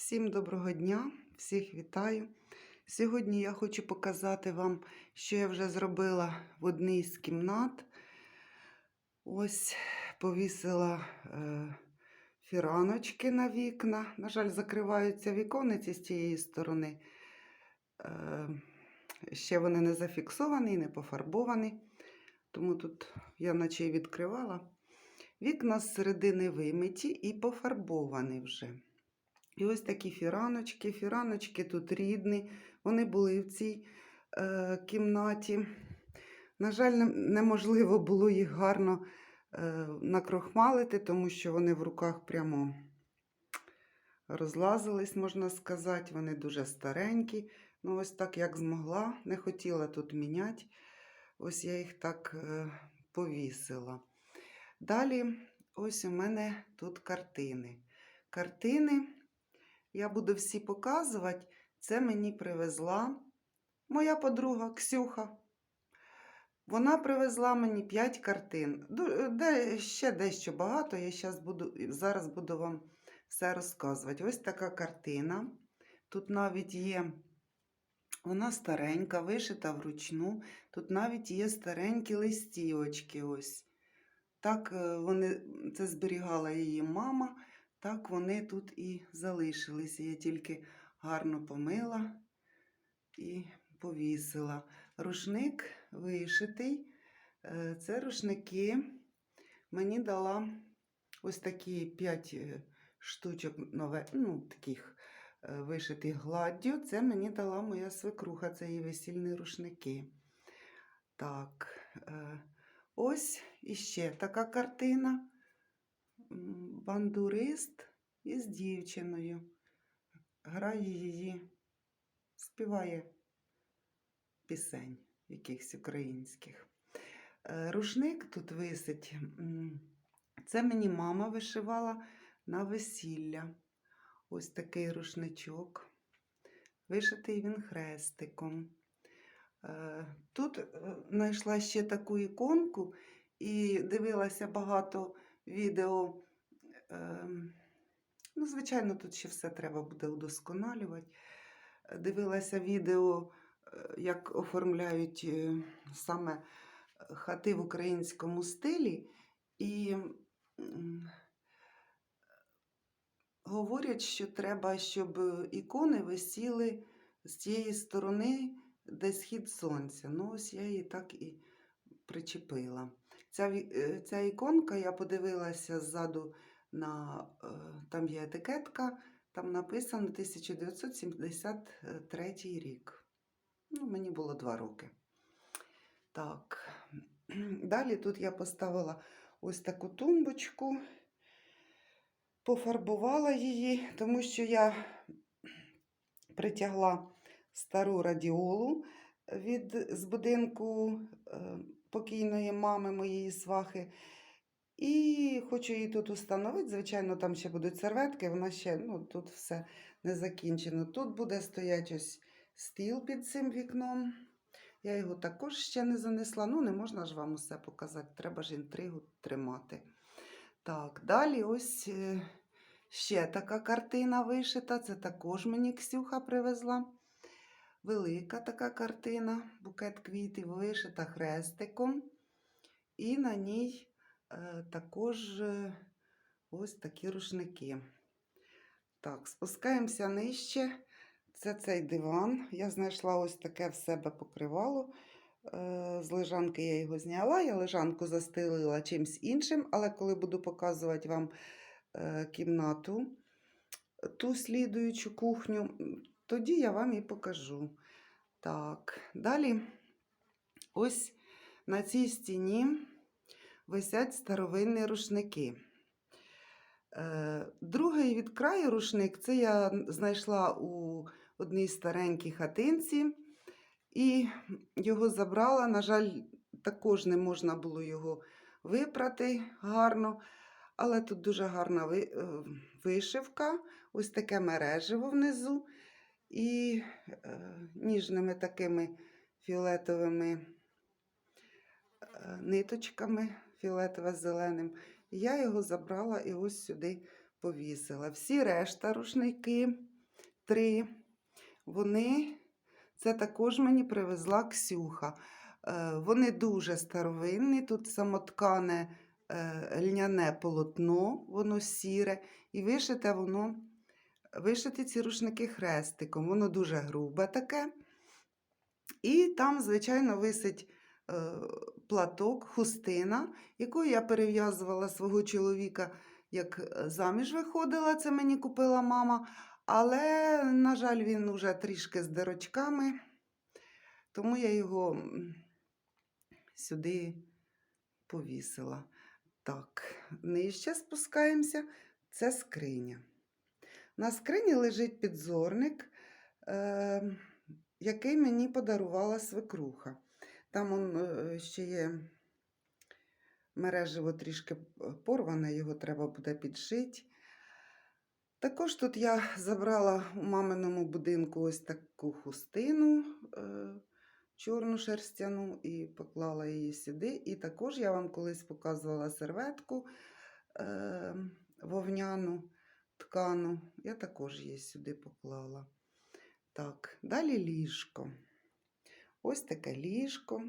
Всім доброго дня, всіх вітаю. Сьогодні я хочу показати вам, що я вже зробила в одній з кімнат. Ось повісила е, фіраночки на вікна. На жаль, закриваються віконниці з цієї сторони. Е, ще вони не зафіксовані, не пофарбовані. Тому тут я наче й відкривала. Вікна з середини вимиті і пофарбовані вже. І ось такі фіраночки. Фіраночки тут рідні, вони були в цій е, кімнаті. На жаль, неможливо було їх гарно е, накрохмалити, тому що вони в руках прямо розлазились, можна сказати. Вони дуже старенькі. Ну, ось так, як змогла, не хотіла тут міняти. Ось я їх так е, повісила. Далі, ось у мене тут картини. Картини я буду всі показувати. Це мені привезла моя подруга Ксюха. Вона привезла мені 5 картин. Де, ще дещо багато. Я щас буду, зараз буду вам все розказувати. Ось така картина. Тут навіть є, вона старенька, вишита вручну. Тут навіть є старенькі листівочки. Ось. Так е, вони, це зберігала її мама. Так вони тут і залишилися. Я тільки гарно помила і повісила. Рушник вишитий. Е, Це рушники мені дала ось такі 5 штучок нове, ну, таких е, вишитих гладдю. Це мені дала моя свекруха, це її весільні рушники. Так, е, ось іще така картина бандурист із дівчиною. Грає її, співає пісень якихось українських. Е, Рушник тут висить. Це мені мама вишивала на весілля. Ось такий рушничок. Вишитий він хрестиком. Е, Тут е, знайшла ще таку іконку і дивилася багато відео. ем, Ну, звичайно, тут ще все треба буде удосконалювати. Дивилася відео, е, як оформляють е, саме хати в українському стилі, і говорять, що треба, щоб ікони висіли з тієї сторони, де схід сонця. Ну, ось я її так і причепила. Ця, е, ця іконка, я подивилася ззаду на е, там є етикетка, там написано 1973 рік. Ну, мені було два роки. Так. Далі тут я поставила ось таку тумбочку, пофарбувала її, тому що я притягла стару радіолу від, з будинку е, покійної мами моєї свахи. І хочу її тут установити. Звичайно, там ще будуть серветки, вона ще ну, тут все не закінчено. Тут буде стояти ось стіл під цим вікном. Я його також ще не занесла. Ну, не можна ж вам усе показати, треба ж інтригу тримати. Так, далі ось е, ще така картина вишита. Це також мені Ксюха привезла. Велика така картина, букет квітів вишита хрестиком. І на ній е, також е, ось такі рушники. Так, спускаємося нижче. Це цей диван. Я знайшла ось таке в себе покривало. Е, З лежанки я його зняла. Я лежанку застелила чимсь іншим, але коли буду показувати вам кімнату, ту слідуючу кухню, тоді я вам і покажу. Так, далі ось на цій стіні висять старовинні рушники. Е, Другий від краю рушник це я знайшла у одній старенькій хатинці і його забрала. На жаль, також не можна було його випрати гарно, але тут дуже гарна е, вишивка, ось таке мереживо внизу і е, ніжними такими фіолетовими е, ниточками, фіолетове з зеленим. Я його забрала і ось сюди повісила. Всі решта рушники три. Вони, це також мені привезла Ксюха. Е, Вони дуже старовинні. Тут самоткане льняне полотно, воно сіре, і вишите воно, вишиті ці рушники хрестиком. Воно дуже грубе таке. І там, звичайно, висить е, платок, хустина, якою я перев'язувала свого чоловіка, як е, заміж виходила, це мені купила мама. Але, на жаль, він уже трішки з дирочками, тому я його сюди повісила. Так, нижче спускаємося. Це скриня. На скрині лежить підзорник, е, який мені подарувала свекруха. Там он, е, ще є мережево трішки порване, його треба буде підшити. Також тут я забрала у маминому будинку ось таку хустину е, чорну шерстяну і поклала її сюди. І також я вам колись показувала серветку е, вовняну ткану. Я також її сюди поклала. Так, далі ліжко. Ось таке ліжко.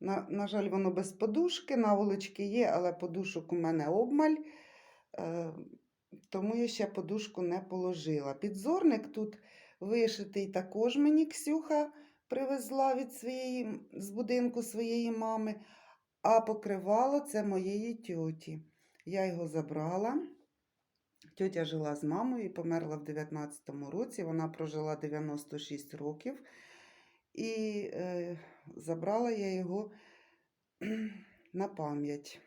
На, на жаль, воно без подушки, наволочки є, але подушок у мене обмаль. Е, тому я ще подушку не положила. Підзорник тут вишитий також мені Ксюха привезла від своєї, з будинку своєї мами, а покривало це моєї тьоті. Я його забрала. Тьотя жила з мамою і померла в 19-му році. Вона прожила 96 років. І е, забрала я його на пам'ять.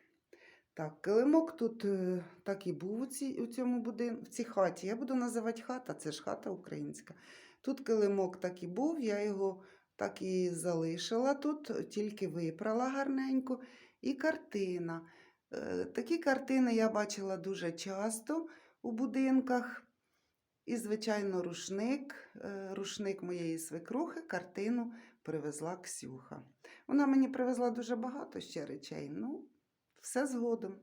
Так, килимок тут е, так і був у, цій, у цьому будинку, в цій хаті. Я буду називати хата, це ж хата українська. Тут килимок так і був, я його так і залишила тут, тільки випрала гарненько. І картина. Е, Такі картини я бачила дуже часто у будинках. І, звичайно, рушник, е, рушник моєї свекрухи, картину привезла Ксюха. Вона мені привезла дуже багато ще речей. Ну, все згодом.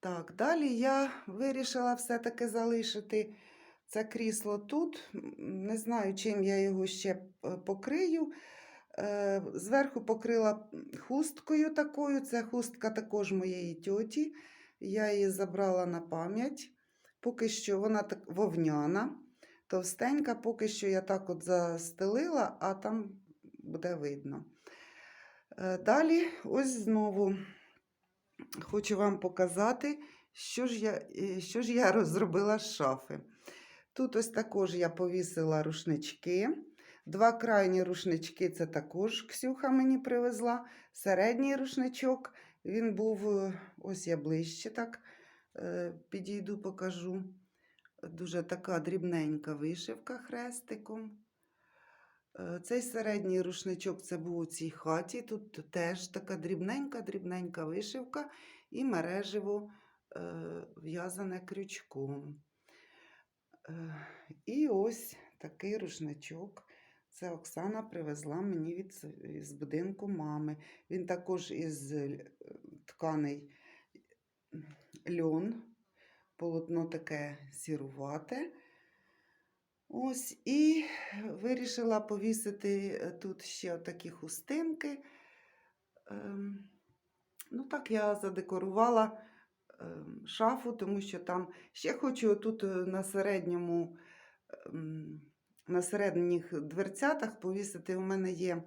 Так, далі я вирішила все-таки залишити це крісло тут. Не знаю, чим я його ще е, покрию. Е, Зверху покрила хусткою такою. Це хустка також моєї тьоті. Я її забрала на пам'ять. Поки що вона так вовняна, товстенька, поки що я так от застелила, а там буде видно. Е, Далі, ось знову хочу вам показати, що ж я, е, що ж я розробила з шафи. Тут ось також я повісила рушнички. Два крайні рушнички це також Ксюха мені привезла. Середній рушничок, він був, е, ось я ближче так е, підійду, покажу. Дуже така дрібненька вишивка хрестиком. Е, Цей середній рушничок це був у цій хаті. Тут теж така дрібненька-дрібненька вишивка і мереживо в'язане крючком. І ось такий рушничок. Це Оксана привезла мені від, з будинку мами. Він також із е, тканий льон, полотно таке сірувате. Ось, і вирішила повісити е, тут ще такі хустинки. Ем, ну, так я задекорувала ем, шафу, тому що там ще хочу тут е, на середньому, ем, на середніх дверцятах повісити. У мене є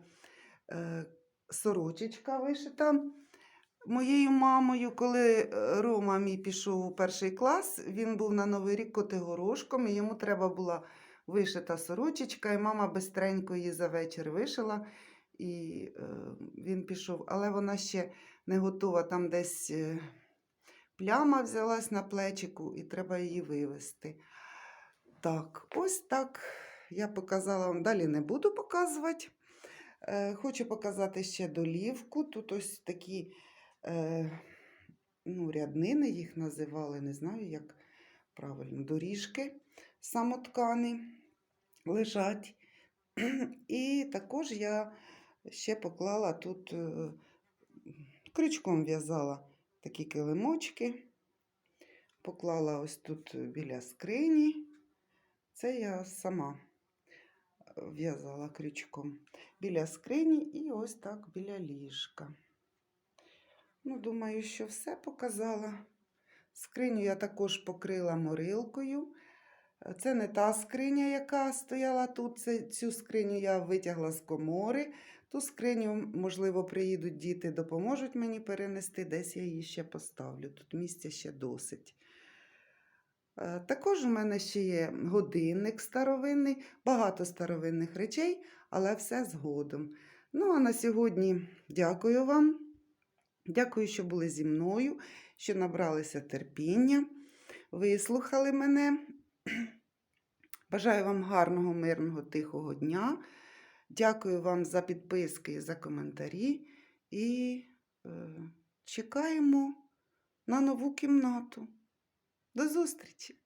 е, сорочечка вишита моєю мамою, коли е, Рома мій пішов у перший клас, він був на Новий рік котигорошком, і йому треба була вишита сорочечка, і мама бистренько її за вечір вишила, і е, він пішов. Але вона ще не готова, там десь пляма взялась на плечику, і треба її вивести. Так, ось так я показала вам, далі не буду показувати. Е, хочу показати ще долівку. Тут ось такі е, ну, ряднини їх називали, не знаю, як правильно, доріжки самоткані лежать. І також я ще поклала тут е, крючком в'язала такі килимочки. Поклала ось тут біля скрині. Це я сама в'язала крючком біля скрині і ось так біля ліжка. Ну, думаю, що все показала. Скриню я також покрила морилкою. Це не та скриня, яка стояла тут. Це, цю скриню я витягла з комори. Ту скриню, можливо, приїдуть діти, допоможуть мені перенести, десь я її ще поставлю. Тут місця ще досить. Е, Також у мене ще є годинник старовинний, багато старовинних речей, але все згодом. Ну, а на сьогодні дякую вам. Дякую, що були зі мною, що набралися терпіння, вислухали мене. Бажаю вам гарного, мирного, тихого дня. Дякую вам за підписки і за коментарі. І е, чекаємо на нову кімнату. До зустрічі!